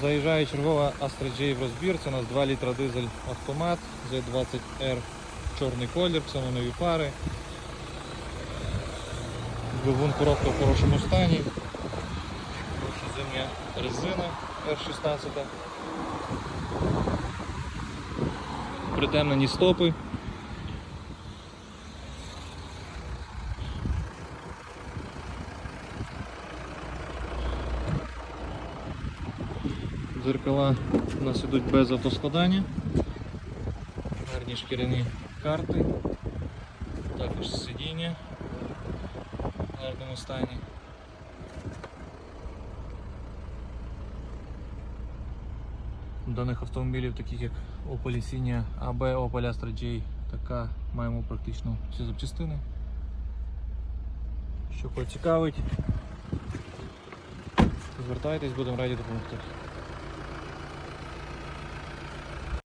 Заїжджає чергова Astra J в розбір. Це у нас 2 літра дизель автомат Z20R чорний колір, це нові фари. Двигун коробка в хорошому стані. Хороша зимня резина R16. Притемнені стопи. Дзеркала у нас ідуть без автоскладання. Гарні шкіряні карти. Також сидіння в гарному стані. Даних автомобілів, таких як Opel Insignia AB, Opel Astra J, така маємо практично всі запчастини. Що поцікавить, звертайтесь, будемо раді допомогти.